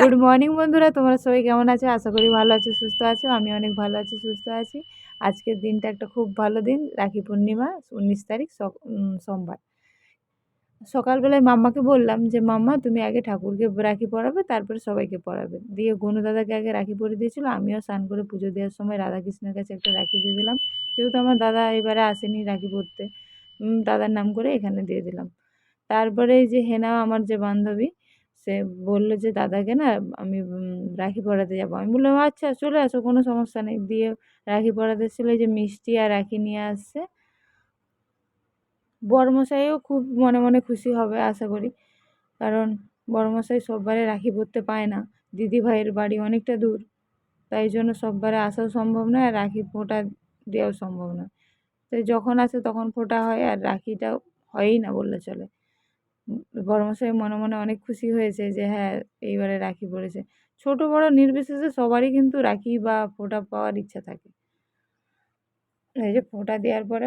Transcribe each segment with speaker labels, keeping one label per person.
Speaker 1: Good morning বন্ধুরা তোমরা সবাই কেমন আছো? আশা করি ভালো আছো সুস্থ আছো। আমি অনেক ভালো আছি সুস্থ আছি। আজকের দিনটা একটা খুব ভালো দিন রাখি পূর্ণিমা উনিশ তারিখ সোমবার। সকালবেলায় মাম্মাকে বললাম যে মাম্মা তুমি আগে ঠাকুরকে রাখি পরাবে তারপরে সবাইকে পরাবে। দিয়ে গনু দাদাকে আগে রাখি পরিয়ে দিয়েছিল। আমিও স্নান করে পুজো দেওয়ার সময় রাধাকৃষ্ণের কাছে একটা রাখি দিয়ে দিলাম। যেহেতু আমার দাদা এবারে আসেনি রাখি উম, দাদার নাম করে এখানে দিয়ে দিলাম। তারপরে এই যে হেনা আমার যে বান্ধবী, সে বলল যে, দাদাকে না আমি রাখি পরাতে যাব। আমি বললাম আচ্ছা চলে আসো, কোনো সমস্যা নেই। দিয়ে রাখি পড়াতে ছিল যে মিষ্টি আর রাখি নিয়ে আসছে। বড়মশাইও খুব মনে মনে খুশি হবে, আশা করি। কারণ বড়মশাই সববারে রাখি পরতে পায় না। দিদি ভাইয়ের বাড়ি অনেকটা দূর। তাই জন্য সববারে আসাও সম্ভব নয় আর রাখি ফোঁটা দেওয়াও সম্ভব নয়। তো যখন আসে তখন ফোঁটা হয় আর রাখিটা হয়ই না বললে চলে। বড়মশাই মনে মনে অনেক খুশি হয়েছে যে হ্যাঁ এইবারে রাখি পড়েছে ছোট, বড়, নির্বিশেষে সবারই কিন্তু রাখি বা ফোঁটা পাওয়ার ইচ্ছা থাকে। এই যে ফোঁটা দেওয়ার পরে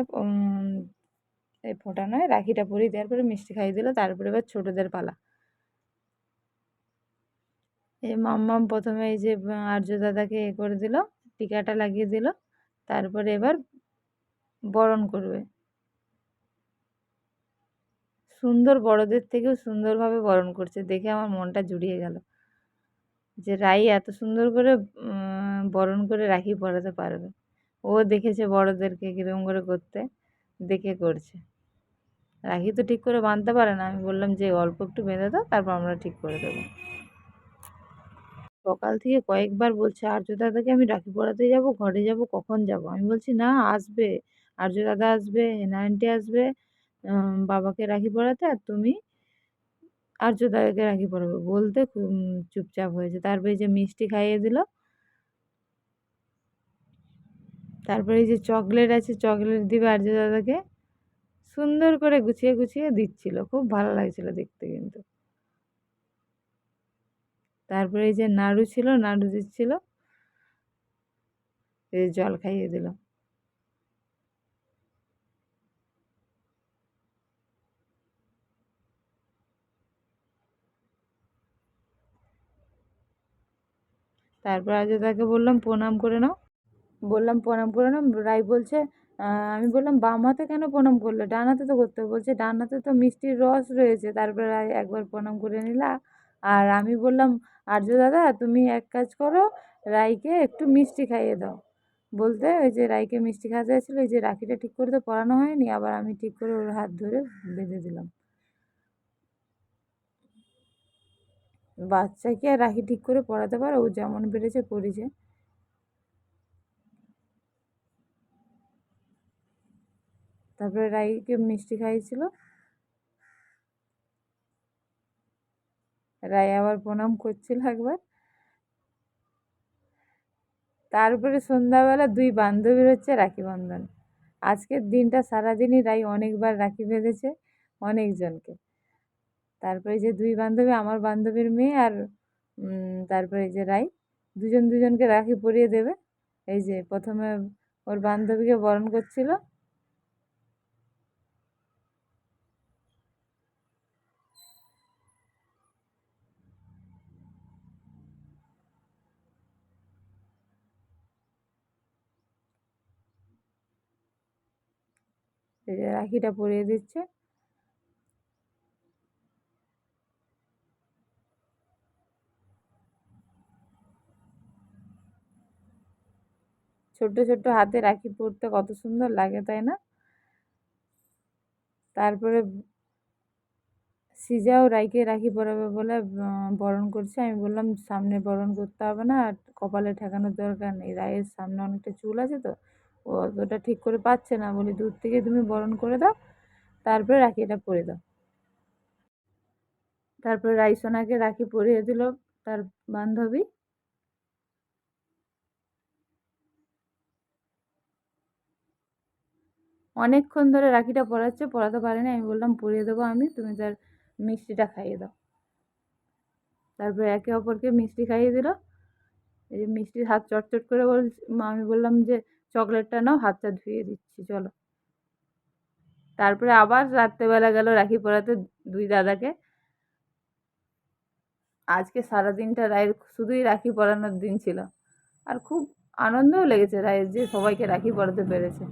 Speaker 1: এই ফোঁটা নয়, রাখিটা পরিয়ে দেওয়ার পরে মিষ্টি খাইয়ে দিল, তারপরে এবার ছোটোদের পালা। এই মাম্মাম প্রথমে এই যে আর্য দাদাকে এ করে দিল, টিকাটা লাগিয়ে দিল, তারপরে এবার বরণ করবে। সুন্দর বড়দের থেকেও সুন্দরভাবে বরণ করছে। দেখে আমার মনটা জুড়িয়ে গেল। যে রাই এত সুন্দর করে বরণ করে রাখি পরাতে পারবে। ও দেখেছে বড়দেরকে কীরকম করে করতে, দেখে করছে। রাখি তো ঠিক করে বাঁধতে পারে না। আমি বললাম যে, অল্প একটু বেঁধে দাও, তারপর আমরা ঠিক করে দেবো। সকাল থেকে কয়েকবার বলছে, আর্য দাদাকে আমি রাখি পরাতে যাব, ঘরে যাব, কখন যাব? আমি বলছি, না, আসবে। আর্য দাদা আসবে হেনা আসবে বাবাকে রাখি পরাতে আর তুমি আর্য দাদাকে রাখি পরাবে বলতে চুপচাপ হয়েছে। তারপরে যে মিষ্টি খাইয়ে দিল। তারপরে এই যে চকলেট আছে, চকলেট দিবে আর্য দাদাকে সুন্দর করে গুছিয়ে গুছিয়ে দিচ্ছিল। খুব ভালো লাগছিল দেখতে কিন্তু। তারপরে এই যে নাড়ু ছিল, নাড়ু দিচ্ছিল। জল খাইয়ে দিল। তারপর আজ তাকে বললাম, প্রণাম করে নাও। বললাম, প্রণাম করে নাও। রাই বলছে আমি বললাম, বাম হাতে কেন প্রণাম করলে? ডান হাতে তো করতে। বলছে, ডান হাতে তো মিষ্টির রস রয়েছে। তারপরে রাই একবার প্রণাম করে নিলা। আর আমি বললাম, আর্য দাদা, তুমি এক কাজ করো, রাইকে একটু মিষ্টি খাইয়ে দাও। বলতে ওই যে রাইকে মিষ্টি খাওয়াতে যাচ্ছিল ওই যে রাখিটা ঠিক করে তো পরানো হয়নি, আবার আমি ঠিক করে ওর হাত ধরে বেঁধে দিলাম। বাচ্চা কি আর রাখি ঠিক করে পড়াতে পারে, ও যেমন পেরেছে করেছে। তারপরে রাইকে মিষ্টি খাইয়েছিল। রাই আবার প্রণাম করছিল একবার। তারপরে সন্ধ্যাবেলা দুই বান্ধবীর হচ্ছে রাখি বন্ধন। আজকের দিনটা সারাদিনই রাই অনেকবার রাখি বেঁধেছে অনেকজনকে। তারপরে যে দুই বান্ধবী, আমার বান্ধবীর মেয়ে আর তারপরে যে রাই, দুজন দুজনকে রাখি পরিয়ে দেবে। এই যে প্রথমে ওর বান্ধবীকে বরণ করছিল। রাখিটা পরিয়ে দিচ্ছে। ছোট্ট ছোট্ট হাতে রাখি পরতে কত সুন্দর লাগে, তাই না? তারপরে সিজাও রাইকে রাখি পরাবে বলে বরণ করছে। আমি বললাম, সামনে বরণ করতে হবে না, আর কপালে ঠেকানোর দরকার নেই। রায়ের সামনে অনেকটা চুল আছে তো, ও অতটা ঠিক করে পাচ্ছে না। বলি, দূর থেকে তুমি বরণ করে দাও, তারপরে রাখিটা পরে দাও। তারপরে রাইসোনাকে রাখি পরিয়ে দিল তার বান্ধবী। অনেকক্ষণ ধরে রাখিটা পরাচ্ছে পরাতে পারেনি আমি বললাম পরিয়ে দেবো আমি, তুমি তার মিষ্টিটা খাইয়ে দাও। তারপরে একে অপরকে মিষ্টি খাইয়ে দিল। এই যে মিষ্টির হাত চটচট করে বল আমি বললাম যে, চকলেটটা নাও, হাতটা ধুয়ে দিচ্ছি, চলো। তারপরে আবার রাত্রেবেলা গেল রাখি পরাতে দুই দাদাকে। আজকে সারাদিনটা রায়ের শুধুই রাখি পরানোর দিন ছিল। আর খুব আনন্দও লেগেছে রায়ের যে সবাইকে রাখি পরাতে পেরেছে।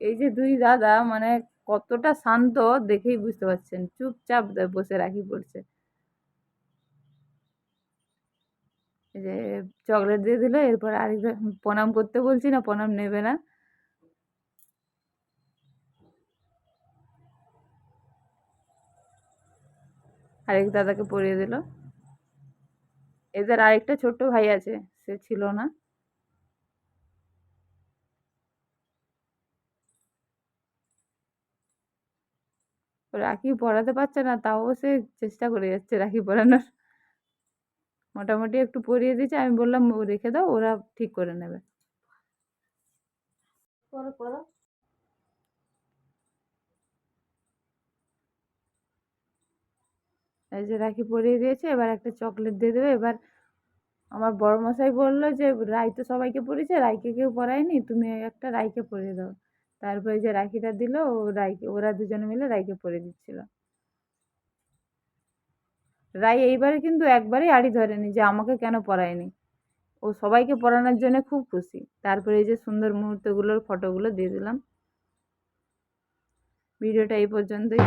Speaker 1: এই যে দুই দাদা মানে কতটা শান্ত দেখেই বুঝতে পারছেন। চুপচাপ বসে রাখি পড়ছে। যে চকলেট দিয়ে দিল, এরপর আরেক প্রণাম করতে বলছি না, প্রণাম নেবে না। আরেক দাদাকে পরিয়ে দিল। এদের আরেকটা ছোট্ট ভাই আছে, সে ছিল না। রাখি পরাতে পারছে না তাও সে চেষ্টা করে যাচ্ছে রাখি পরানোর মোটামুটি একটু পরিয়ে দিয়েছে আমি বললাম ও রেখে দাও ওরা ঠিক করে নেবে। এই যে রাখি পরিয়ে দিয়েছে এবার একটা চকলেট দিয়ে দেবে এবার আমার বড় মশাই বলল যে রায় তো সবাইকে পরিয়েছে রায়কে কেউ পরায়নি তুমি একটা রায়কে পরিয়ে দাও। তারপরে যে রাখিটা দিল, ও রাইকে, ওরা দুজনে মিলে রাইকে পরে দিচ্ছিল। রাই এইবারে কিন্তু একবারেই আড়ি ধরেনি যে আমাকে কেন পরায়নি। ও সবাইকে পরানোর জন্য খুব খুশি। তারপরে এই যে সুন্দর মুহূর্তগুলোর ফটোগুলো দিয়ে দিলাম। ভিডিওটা এই পর্যন্তই।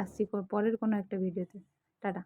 Speaker 1: আসছি পরের কোনো একটা ভিডিওতে। টাটা।